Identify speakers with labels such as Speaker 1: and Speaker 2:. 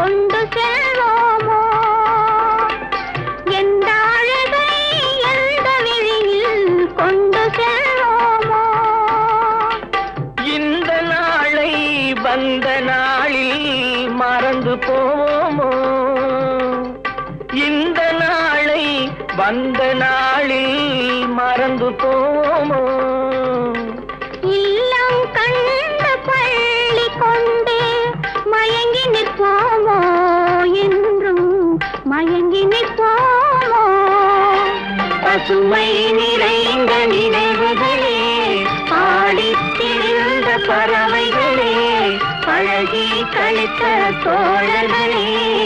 Speaker 1: கொண்டு செல்வோமோ? எந்த அழகை எந்த விழியில் கொண்டு செல்வோமோ?
Speaker 2: இந்த நாளை வந்த நாளில் மறந்து போவோமோ? இந்த நாளை வந்த நாளில் மறந்து போவோமோ?
Speaker 1: மயங்கி நிற்போமோ? பசுமை நிறைந்த நினைவுகளே பாடித்திருந்த பறவைகளே பழகி கழித்த தோழர்களே.